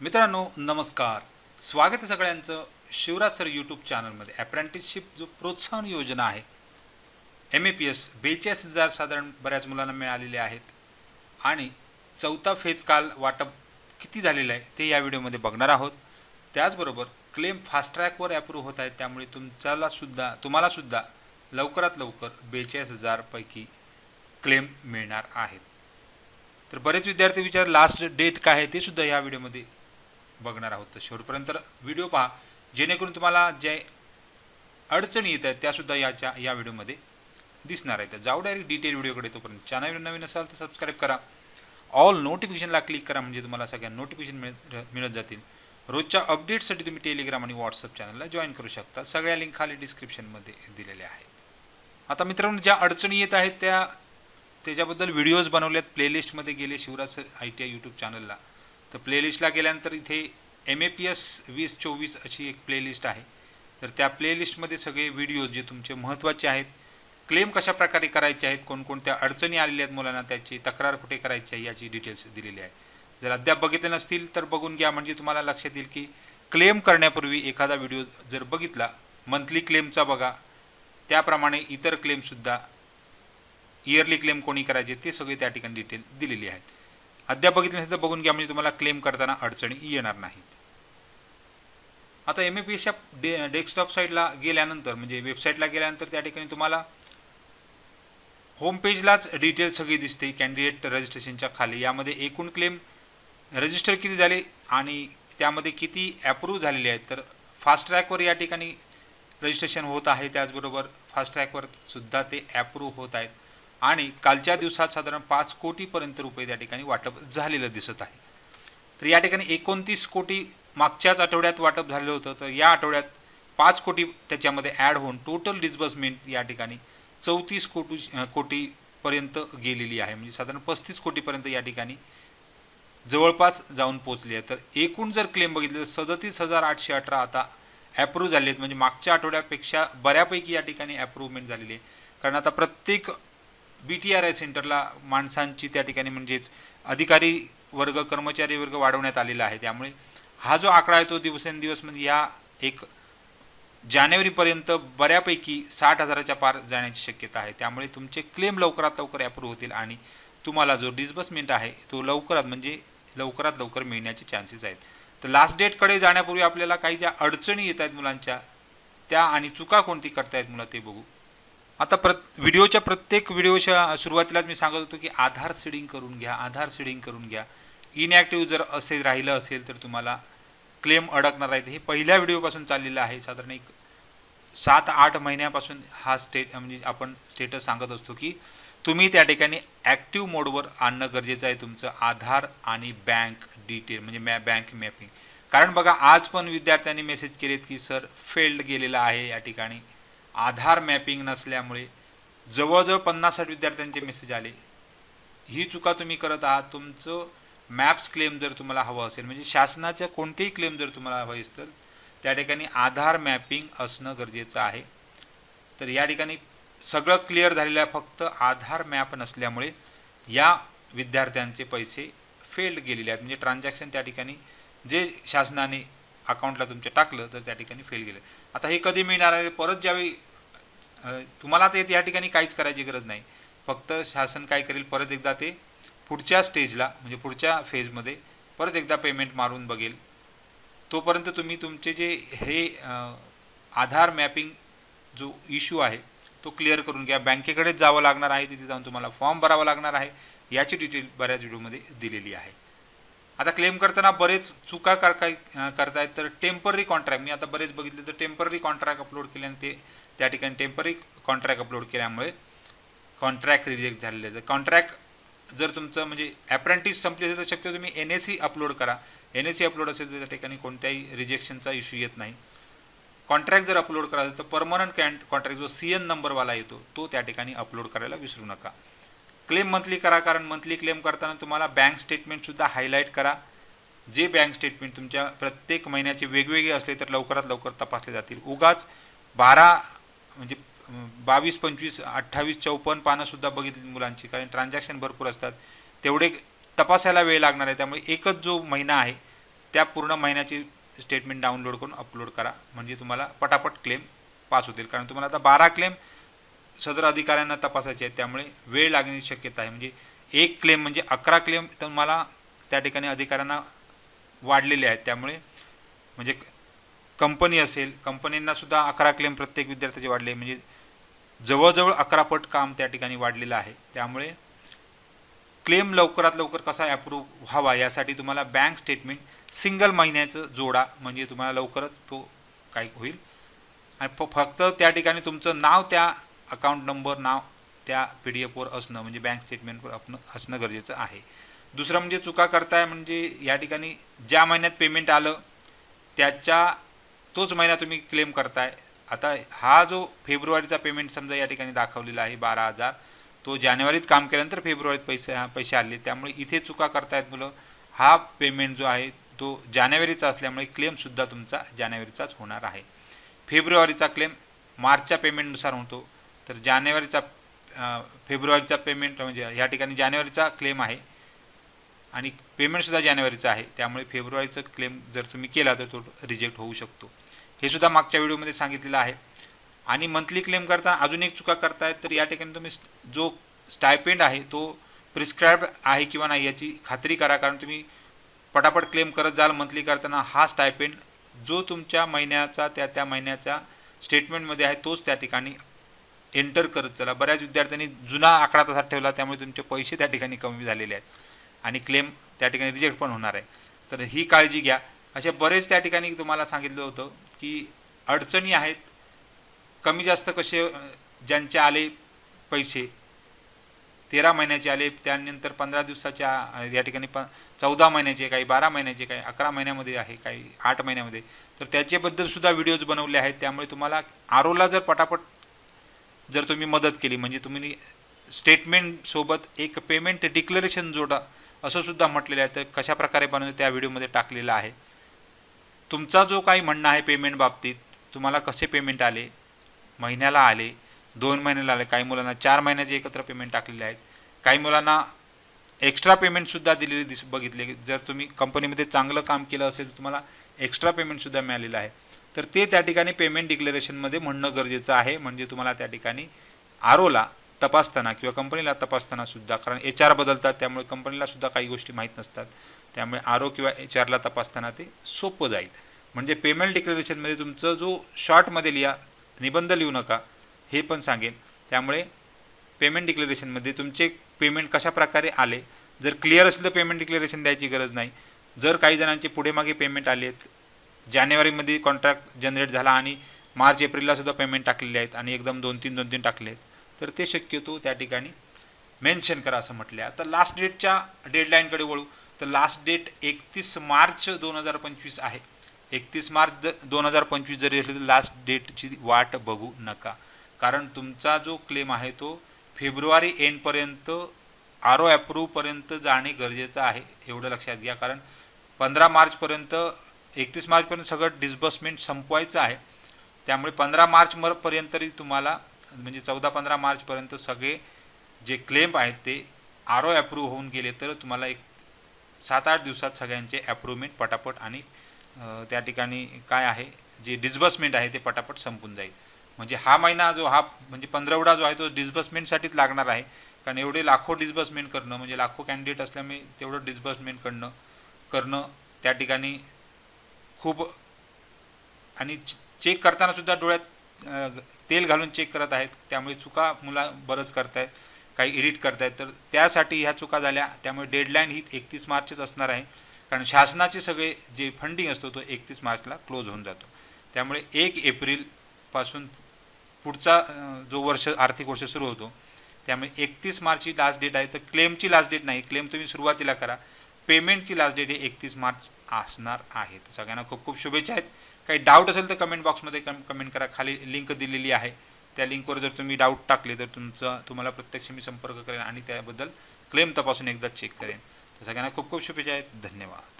मित्रांनो नमस्कार. स्वागत आहे सगळ्यांचं शिवराज सर यूट्यूब चॅनलमध्ये अप्रेंटिसशिप जो प्रोत्साहन योजना आहे एम ए पी एस बेचाळीस हजार साधारण बऱ्याच मुलांना मिळालेले आहेत. आणि चौथा फेज काल वाटप किती झालेलं आहे ते या व्हिडिओमध्ये बघणार आहोत. त्याचबरोबर क्लेम फास्ट ट्रॅकवर ॲप्रूव्ह होत आहेत त्यामुळे तुमच्याला सुद्धा तुम्हालासुद्धा लवकरात लवकर बेचाळीस हजारपैकी क्लेम मिळणार आहेत तर बरेच विद्यार्थी विचार लास्ट डेट काय आहे ते सुद्धा या व्हिडिओमध्ये बघणार आहोत तर शेवटपर्यंत व्हिडिओ पहा. जेणेकरून तुम्हाला जे अडचणी येत आहेत त्यासुद्धा याच्या या व्हिडिओमध्ये दिसणार आहेत. तर जाऊ डायरेक्ट डिटेल व्हिडिओकडे तोपर्यंत. चॅनल नवीन असाल तर सबस्क्राईब करा. ऑल नोटिफिकेशनला क्लिक करा म्हणजे तुम्हाला सगळ्या नोटिफिकेशन मिळ मिळत जातील. रोजच्या अपडेटसाठी तुम्ही टेलिग्राम आणि व्हॉट्सअप चॅनलला जॉईन करू शकता. सगळ्या लिंक खाली डिस्क्रिप्शनमध्ये दिलेल्या आहेत. आता मित्रांनो ज्या अडचणी येत आहेत त्या त्याच्याबद्दल व्हिडिओज बनवल्यात. प्लेलिस्टमध्ये गेले Shivraj I T I YouTube चॅनलला तर प्लेलिस्टला गेल्यानंतर इथे एम ए पी एस वीस चोवीस अशी एक प्लेलिस्ट आहे. तर त्या प्लेलिस्टमध्ये सगळे व्हिडिओज जे तुमचे महत्त्वाचे आहेत क्लेम कशा प्रकारे करायचे आहेत कोणकोणत्या अडचणी आलेल्या आहेत मुलांना त्याची तक्रार कुठे करायची आहे याची डिटेल्स दिलेली आहे. जर अद्याप बघितले नसतील तर बघून घ्या म्हणजे तुम्हाला लक्षात येईल की क्लेम करण्यापूर्वी एखादा व्हिडिओ जर बघितला मंथली क्लेमचा बघा त्याप्रमाणे इतर क्लेमसुद्धा इयरली क्लेम कोणी करायचे ते सगळे त्या ठिकाणी डिटेल दिलेली आहेत. अद्याप बघितलं नसेल तर बघून घ्या म्हणजे तुम्हाला क्लेम करताना अडचणी येणार नाहीत. आता एम ए पी एसच्या डे डेस्कटॉप साईडला गेल्यानंतर म्हणजे वेबसाईटला गेल्यानंतर त्या ठिकाणी तुम्हाला होम पेजलाच डिटेल सगळी दिसते कॅन्डिडेट रजिस्ट्रेशनच्या खाली. यामध्ये एकूण क्लेम रजिस्टर किती झाले आणि त्यामध्ये किती ॲप्रूव्ह झालेले आहेत. तर फास्ट ट्रॅकवर या ठिकाणी रजिस्ट्रेशन होत आहे त्याचबरोबर फास्ट ट्रॅकवर सुद्धा ते ॲप्रूव्ह होत आहेत. आणि कालच्या दिवसात साधारण पाच कोटीपर्यंत रुपये त्या ठिकाणी वाटप झालेलं दिसत आहे. तर या ठिकाणी एकोणतीस कोटी मागच्याच आठवड्यात वाटप झालेलं होतं. तर या आठवड्यात पाच कोटी त्याच्यामध्ये ॲड होऊन टोटल डिस्बर्समेंट या ठिकाणी चौतीस कोटी कोटीपर्यंत गेलेली आहे. म्हणजे साधारण पस्तीस कोटीपर्यंत या ठिकाणी जवळपास जाऊन पोचली आहे. तर एकूण जर क्लेम बघितलं तर सदतीस हजार आठशे अठरा आता ॲप्रूव्ह झाले आहेत म्हणजे मागच्या आठवड्यापेक्षा बऱ्यापैकी या ठिकाणी ॲप्रूव्हमेंट झालेली आहे. कारण आता प्रत्येक बी टी आर आय सेंटरला माणसांची त्या ठिकाणी म्हणजेच अधिकारी वर्ग कर्मचारी वर्ग वाढवण्यात आलेला आहे. त्यामुळे हा जो आकडा आहे तो दिवसेंदिवस म्हणजे या एक जानेवारीपर्यंत बऱ्यापैकी साठ हजाराच्या पार जाण्याची शक्यता आहे. त्यामुळे तुमचे क्लेम लवकरात लवकर ॲप्रूव्ह होतील आणि तुम्हाला जो डिस्बर्समेंट आहे तो लवकरात म्हणजे लवकरात लवकर मिळण्याचे चान्सेस आहेत. तर लास्ट डेटकडे जाण्यापूर्वी आपल्याला काही ज्या अडचणी येत आहेत मुलांच्या त्या आणि चुका कोणती करतायत मुलं ते बघू. आता प्र व्हिडिओच्या प्रत्येक व्हिडिओच्या सुरुवातीलाच मी सांगत होतो की आधार सीडिंग करून घ्या आधार सीडिंग करून घ्या. इनॅक्टिव्ह जर असे राहिलं असेल तर तुम्हाला क्लेम अडकणार आहे हे पहिल्या व्हिडिओपासून चाललेलं आहे. साधारण एक सात आठ महिन्यापासून हा स्टेट म्हणजे आपण स्टेटस सांगत असतो की तुम्ही त्या ठिकाणी ॲक्टिव्ह मोडवर आणणं गरजेचं आहे तुमचं आधार आणि बँक डिटेल म्हणजे मॅ बँक मॅपिंग कारण बघा आज पण विद्यार्थ्यांनी मेसेज केलेत की सर फेल्ड गेलेला आहे या ठिकाणी. आधार मॅपिंग नसल्यामुळे जवळजवळ पन्नास साठ विद्यार्थ्यांचे मेसेज आले. ही चुका तुम्ही करत आहात तुमचं मॅप्स क्लेम जर तुम्हाला हवं असेल म्हणजे शासनाच्या कोणतेही क्लेम जर तुम्हाला हवं असेल त्या ठिकाणी आधार मॅपिंग असणं गरजेचं आहे. तर या ठिकाणी सगळं क्लिअर झालेलं आहे फक्त आधार मॅप नसल्यामुळे या विद्यार्थ्यांचे पैसे फेल्ड गेलेले आहेत. म्हणजे ट्रान्झॅक्शन त्या ठिकाणी जे शासनाने अकाउंटला तुमच्या टाकलं तर त्या ठिकाणी फेल गेलं. आता हे कधी मिळणार आहे? परत ज्यावेळी तुम्हाला ते या ठिकाणी काहीच करायची गरज नाही. फक्त शासन काय करेल परत एकदा ते पुढच्या स्टेजला म्हणजे पुढच्या फेजमध्ये परत एकदा पेमेंट मारून बघेल. तोपर्यंत तुम्ही तुमचे जे हे आधार मॅपिंग जो इश्यू आहे तो क्लिअर करून घ्या. बँकेकडेच जावं लागणार आहे तिथे जाऊन तुम्हाला फॉर्म भरावा लागणार आहे. याची डिटेल बऱ्याच व्हिडिओमध्ये दिलेली आहे. आता क्लेम करताना बरेच चुका कर काय करतायत तर टेंपररी कॉन्ट्रॅक्ट मी आता बरेच बघितले तर टेंपररी कॉन्ट्रॅक्ट अपलोड केल्याने ते त्या ठिकाणी टेंपररी कॉन्ट्रॅक्ट अपलोड केल्यामुळे कॉन्ट्रॅक्ट रिजेक्ट झालेले तर कॉन्ट्रॅक्ट जर तुमचं म्हणजे ॲप्रेंटिस संपली असेल तर शक्यतो तुम्ही एन एस सी अपलोड करा. एन एस सी अपलोड असेल तर त्या ठिकाणी कोणत्याही रिजेक्शनचा इश्यू येत नाही. कॉन्ट्रॅक्ट जर अपलोड करायचं तर परमनंट कॅन्ट कॉन्ट्रॅक्ट जो सी एन नंबरवाला येतो तो त्या ठिकाणी अपलोड करायला विसरू नका. क्लेम मंथली करा कारण मंथली क्लेम करताना तुम्हाला बँक स्टेटमेंटसुद्धा हायलाईट करा. जे बँक स्टेटमेंट तुमच्या प्रत्येक महिन्याचे वेगवेगळे असले तर लवकरात लवकर तपासले जातील. उगाच बारा म्हणजे बावीस पंचवीस अठ्ठावीस चौपन्न पानंसुद्धा बघितली मुलांची. कारण ट्रान्झॅक्शन भरपूर असतात. तेवढे तपासायला वेळ लागणार आहे. त्यामुळे एकच जो महिना आहे त्या पूर्ण महिन्याची स्टेटमेंट डाउनलोड करून अपलोड करा. म्हणजे तुम्हाला पटापट क्लेम पास होतील. कारण तुम्हाला आता बारा क्लेम सदर अधिकाऱ्यांना तपासायचे आहेत. त्यामुळे वेळ लागण्याची शक्यता आहे. म्हणजे एक क्लेम म्हणजे अकरा क्लेम तुम्हाला त्या ठिकाणी अधिकाऱ्यांना वाढलेले आहेत. त्यामुळे म्हणजे कंपनी असेल कंपनींना सुद्धा अकरा क्लेम प्रत्येक विद्यार्थ्याचे वाढले. म्हणजे जवळजवळ अकरा पट काम त्या ठिकाणी वाढलेलं आहे. त्यामुळे क्लेम लवकरात लवकर कसा ॲप्रूव्ह व्हावा यासाठी तुम्हाला बँक स्टेटमेंट सिंगल महिन्याचं जोडा. म्हणजे तुम्हाला लवकरच तो काही होईल. आणि फ फक्त त्या ठिकाणी तुमचं नाव त्या अकाउंट नंबर नाव त्या पी डी एफवर असणं म्हणजे बँक स्टेटमेंटवर असणं असणं गरजेचं आहे. दुसरं म्हणजे चुका करताय म्हणजे या ठिकाणी ज्या महिन्यात पेमेंट आलं त्याच्या तोच महिना तुम्ही क्लेम करताय. आता हा जो फेब्रुवारीचा पेमेंट समजा या ठिकाणी दाखवलेला आहे बारा हजार तो जानेवारीत काम केल्यानंतर फेब्रुवारीत पैसे पैसे आले. त्यामुळे इथे चुका करतायत मुलं. हा पेमेंट जो आहे तो जानेवारीचा असल्यामुळे क्लेमसुद्धा तुमचा जानेवारीचाच होणार आहे. फेब्रुवारीचा क्लेम मार्चच्या पेमेंटनुसार होतो. तर जानेवारीचा फेब्रुवारीचा पेमेंट म्हणजे या ठिकाणी जानेवारीचा क्लेम आहे. आणि पेमेंटसुद्धा जानेवारीचा आहे. त्यामुळे फेब्रुवारीचा क्लेम जर तुम्ही केला तर तो रिजेक्ट होऊ शकतो. हे सुद्धा मागच्या व्हिडिओमध्ये सांगितलेलं आहे. आणि मंथली क्लेम करता अजून एक चुका करतायत तर या ठिकाणी तुम्ही जो स्टायपेंड आहे तो प्रिस्क्राईब आहे किंवा नाही याची खात्री करा. कारण तुम्ही पटापट क्लेम करत जाल मंथली करताना हा स्टायपेंड जो तुमच्या महिन्याचा त्या त्या महिन्याच्या स्टेटमेंटमध्ये आहे तोच त्या ठिकाणी एंटर करत चला. बऱ्याच विद्यार्थ्यांनी जुना आकडा तसा ठेवला त्यामुळे तुमचे पैसे त्या ठिकाणी कमी झालेले आहेत. आणि क्लेम त्या ठिकाणी रिजेक्ट पण होणार आहे. तर ही काळजी घ्या. असे बरेच त्या ठिकाणी तुम्हाला सांगितलं होतं की अडचणी आहेत कमी जास्त कसे ज्यांचे आले पैसे तेरा महिन्याचे आले त्यानंतर पंधरा दिवसाच्या या ठिकाणी प चौदा महिन्याचे काही बारा महिन्याचे काही अकरा महिन्यामध्ये आहे काही आठ महिन्यामध्ये. तर त्याच्याबद्दल सुद्धा व्हिडिओज बनवले आहेत त्यामुळे तुम्हाला आरोला जर पटापट जर तुम्ही मदत केली म्हणजे तुम्ही स्टेटमेंटसोबत एक पेमेंट डिक्लरेशन जोडा असं सुद्धा म्हटलेलं आहे. तर कशा प्रकारे बनवलं त्या व्हिडिओमध्ये टाकलेलं आहे. तुमचा जो काही म्हणणं आहे पेमेंट बाबतीत तुम्हाला कसे पेमेंट आले? महिन्याला आले दोन महिन्याला आले काही मुलांना चार महिन्याचे एकत्र पेमेंट टाकलेले आहेत. काही मुलांना एक्स्ट्रा पेमेंटसुद्धा दिलेले दिस बघितले जर तुम्ही कंपनीमध्ये चांगलं काम केलं असेल तर तुम्हाला एक्स्ट्रा पेमेंटसुद्धा मिळालेलं आहे. तर ते त्या ठिकाणी पेमेंट डिक्लेरेशनमध्ये म्हणणं गरजेचं आहे. म्हणजे तुम्हाला त्या ठिकाणी आरोला तपासताना किंवा कंपनीला तपासताना सुद्धा कारण एच आर बदलतात त्यामुळे कंपनीला सुद्धा काही गोष्टी माहीत नसतात. त्यामुळे आर ओ किंवा एच आरला तपासताना ते सोपं जाईल. म्हणजे पेमेंट डिक्लेरेशनमध्ये तुमचं जो शॉर्टमध्ये लिहा निबंध लिहू नका हे पण सांगेन. त्यामुळे पेमेंट डिक्लेरेशनमध्ये तुमचे पेमेंट कशा प्रकारे आले जर क्लिअर असेल तर पेमेंट डिक्लेरेशन द्यायची गरज नाही. जर काही जणांचे पुढे मागे पेमेंट आले आहेत जानेवारीमध्ये कॉन्ट्रॅक्ट जनरेट झाला आणि मार्च एप्रिलला सुद्धा पेमेंट टाकलेले आहेत आणि एकदम दोन तीन दोन तीन टाकले आहेत तर ते शक्यतो त्या ठिकाणी मेन्शन करा असं म्हटलं. आहे आता लास्ट डेटच्या डेडलाईनकडे वळू. तर लास्ट डेट एकतीस मार्च दोन हजार पंचवीस आहे. एकतीस मार्च दोन हजार पंचवीस जरी असली तर लास्ट डेटची वाट बघू नका. कारण तुमचा जो क्लेम आहे तो फेब्रुवारी एंडपर्यंत आर ओ ॲप्रूव्हपर्यंत जाणे गरजेचं आहे एवढं लक्षात घ्या. कारण पंधरा मार्चपर्यंत एकतीस मार्चपर्यंत सगळं डिस्बर्समेंट संपवायचं आहे. त्यामुळे पंधरा मार्च मरपर्यंत पर्यंत तरी तुम्हाला म्हणजे चौदा पंधरा मार्चपर्यंत सगळे जे क्लेम आहेत ते आर ओ अप्रूव्ह होऊन गेले तर तुम्हाला एक सात आठ दिवसात सगळ्यांचे ॲप्रूव्हमेंट पटापट आणि त्या ठिकाणी काय आहे जे डिस्बर्समेंट आहे ते पटापट संपून जाईल. म्हणजे हा महिना जो हा म्हणजे पंधरवडा जो आहे तो डिस्बर्समेंटसाठीच लागणार आहे. कारण एवढे लाखो डिस्बर्समेंट करणं म्हणजे लाखो कॅन्डिडेट असल्यामुळे तेवढं डिस्बर्समेंट करणं करणं त्या ठिकाणी खूप आणि चेक करतानासुद्धा डोळ्यात तेल घालून चेक करत आहेत. त्यामुळे चुका मुला बरंच करत आहेत काही एडिट करतायत तर त्यासाठी ह्या चुका झाल्या. त्यामुळे डेडलाईन ही एकतीस मार्चच असणार आहे. कारण शासनाचे सगळे जे फंडिंग असतो तो एकतीस मार्चला क्लोज होऊन जातो. त्यामुळे एक एप्रिलपासून पुढचा जो वर्ष आर्थिक वर्ष सुरू होतो त्यामुळे एकतीस मार्चची लास्ट डेट आहे. तर क्लेमची लास्ट डेट नाही. क्लेम तुम्ही सुरुवातीला करा. पेमेंटची लास्ट डेट ही एकतीस मार्च असणार आहे. तर सगळ्यांना खूप खूप शुभेच्छा आहेत. काही डाऊट असेल तर कमेंट बॉक्समध्ये कम कमेंट करा. खाली लिंक दिलेली आहे. त्या लिंकवर जर तुम्ही डाऊट टाकले तर तुमचं तुम्हाला प्रत्यक्ष मी संपर्क करेन आणि त्याबद्दल क्लेम तपासून एकदा चेक करेन. तर सगळ्यांना खूप खूप शुभेच्छा आहेत. धन्यवाद.